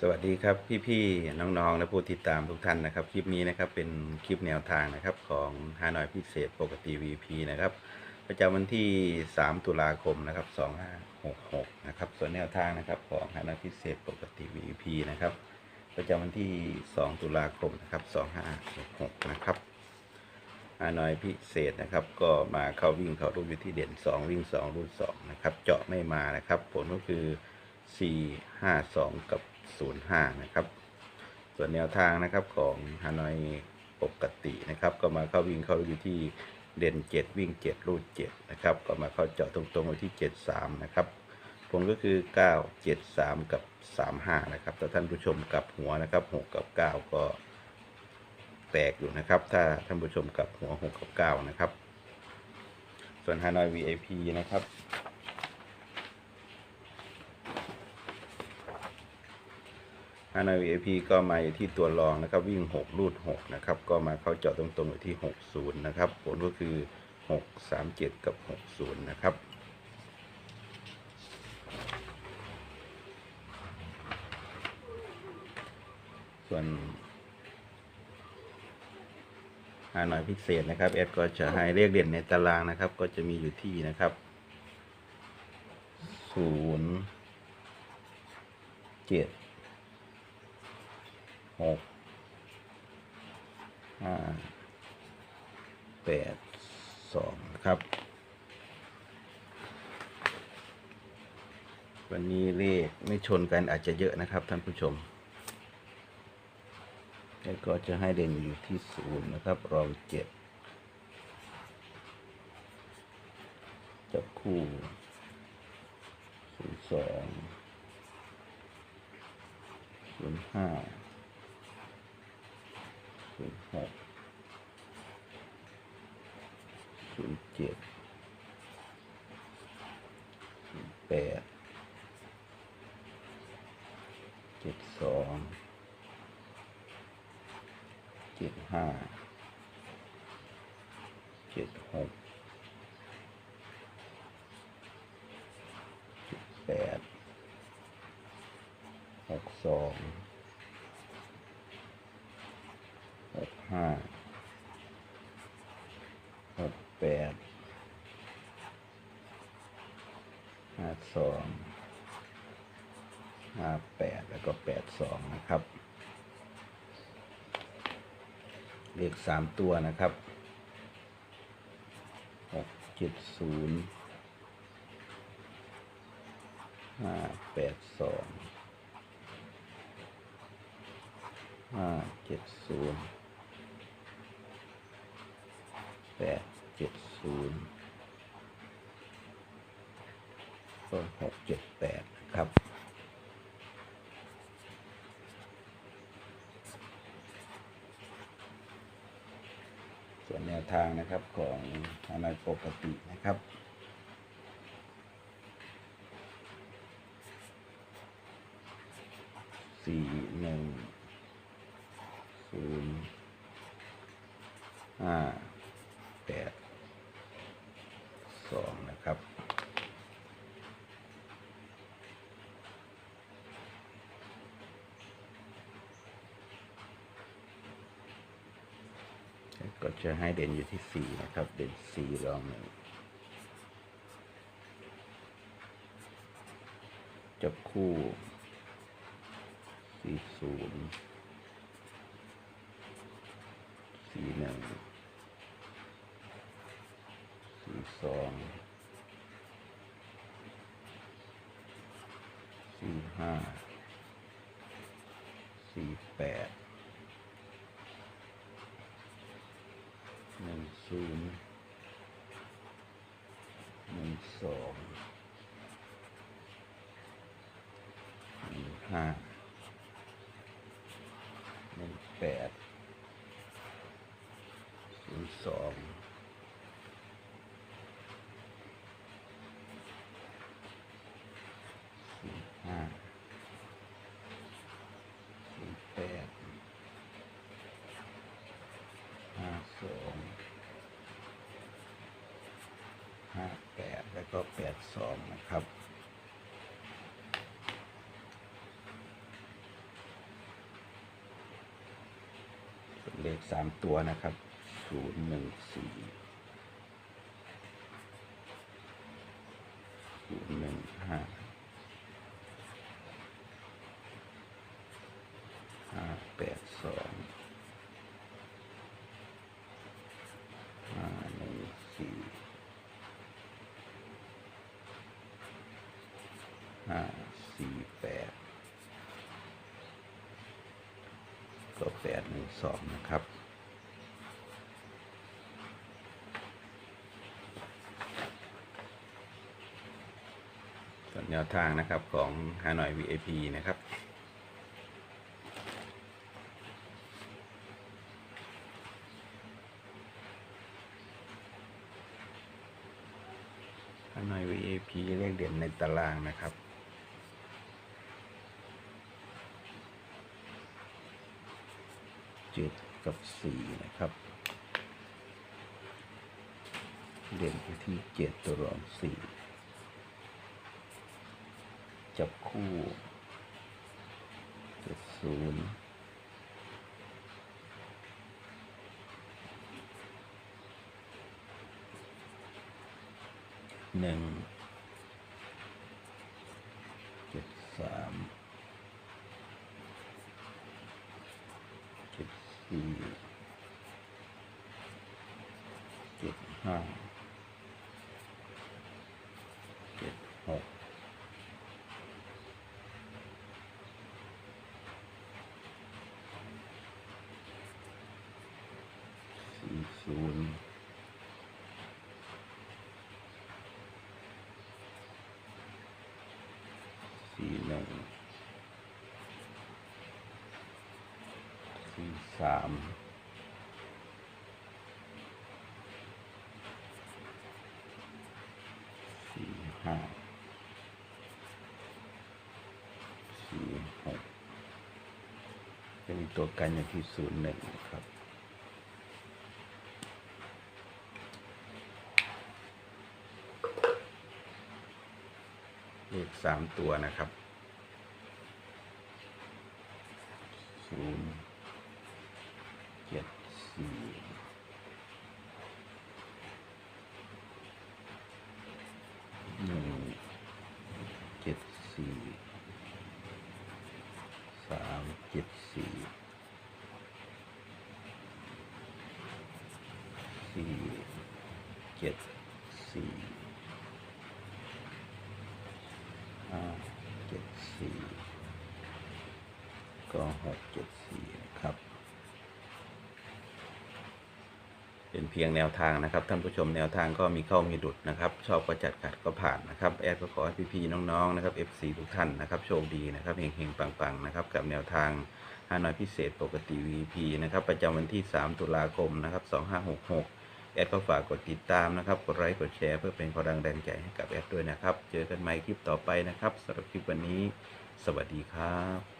สวัสดีครับพี่ๆน้องๆและผู้ติดตามทุกท่านนะครับ คลิปนี้นะครับเป็นคลิปแนวทางนะครับของฮานอยพิเศษปกติ VP นะครับประจำวันที่ 3 ตุลาคมนะครับ2566นะครับส่วนแนวทางนะครับของฮานอยพิเศษปกติ VP นะครับประจำวันที่ 2 ตุลาคมนะครับ2566นะครับฮานอยพิเศษนะครับก็มาเข้าวิ่งเข้ารูปอยู่ที่เด่น 2 วิ่ง 2 รูด2นะครับเจาะไม่มานะครับผลก็คือ 4 5 2 กับ 05 นะครับ ส่วนแนวทางนะครับของฮานอยปกตินะครับ ก็มาเข้าวิ่งเข้าอยู่ที่เด่น 7 วิ่ง 7 รูด7นะครับ ก็มาเข้าเจาะตรงๆไว้ที่ 73 นะครับผลก็คือ 9 7 3 กับ 35 นะครับถ้าท่านผู้ชมกับหัวนะครับ 6 กับ 9 ก็แตกอยู่นะครับ ถ้าท่านผู้ชมกับหัว 6 กับ 9 นะครับ ส่วนฮานอย VIP นะครับ ฮานอย VIP ก็มาอยู่ที่ตัวรองนะครับ วิ่ง 6 รูด 6 นะครับ ก็มาเข้าเจาะตรงๆอยู่ที่ 60 นะครับ ผลก็คือ 6 3 7 กับ 60 นะครับส่วนฮานอยพิเศษนะครับแอดก็จะให้เลขเด่นในตารางนะครับ ก็จะมีอยู่ที่นะครับ0 7 หกห้าแปดสองครับ วันนี้เลขไม่ชนกันอาจจะเยอะนะครับท่านผู้ชมแล้วก็จะให้เด่นอยู่ที่ศูนย์นะครับ รองเจ็ดจับคู่ศูนย์สองศูนย์ห้า ศูนย์หก ศูนย์เจ็ดศูนย์แปดเจ็ดสองเจ็ดห้าเจ็ดหกเจ็ดแปดหกสองหกห้าหก แปดห้าสองห้าแปดแล้วก็แปดสองนะครับ เลขสามตัวนะครับหกเจ็ดศูนย์ห้าแปดสองห้าเจ็ดศูนย์แปดเจ็ด ศูนย์ก็หกเจ็ดแปดนะครับ ส่วนแนวทางนะครับของอะไรปกตินะครับสี่หนึ่งศูนย์ห้าแปดสองนะครับ ก็จะให้เด่นอยู่ที่สี่นะครับ เด่นสี่รองหนึ่งจับคู่สี่ศูนย์สี่หนึ่งสี่สองสี่ห้าสี่แปด หนึ่ง ศูนย์หนึ่งสองหนึ่งห้าหนึ่งแปด องนะครับเลขสามตัวนะครับศูนย์หนึ่งสี่ แปดหนึ่งสองนะครับส่วนแนวทางนะครับของฮานอย VIP นะครับฮานอย VIP เลขเด่นในตารางนะครับ เจ็ดกับสี่นะครับ เด่นไปที่เจ็ดตัวรองสี่จับคู่เจ็ดศูนย์หนึ่งเจ็ดสามเจ็ด สี่เจ็ดห้าเจ็ดหกสี่ศูนย์สี่หนึ่ง สี่สามสี่ห้าสี่หกจะมีตัวกันอยู่ที่ศูนย์หนึ่งนะครับเลขสามตัวนะครับศูนย์ สี่หนึ่งเจ็ดสี่สามเจ็ดสี่สี่เจ็ดสี่ ห้าเจ็ดสี่ก็หกเจ็ดสี่นะครับ เป็นเพียงแนวทางนะครับ ท่านผู้ชมแนวทางก็มีเข้ามีดุดนะครับ ชอบก็จัดขัดก็ผ่านนะครับ แอดก็ขอให้พี่ๆน้องๆนะครับ FC ทุกท่านนะครับโชคดีนะครับเฮงๆปังๆนะครับกับแนวทางฮานอยพิเศษปกติ VP นะครับประจำวันที่ 3 ตุลาคมนะครับ2566 แอดก็ฝากกดติดตามนะครับ กดไลค์กดแชร์เพื่อเป็นกำลังแรงใจให้กับแอดด้วยนะครับ เจอกันใหม่คลิปต่อไปนะครับสำหรับคลิปวันนี้ สวัสดีครับ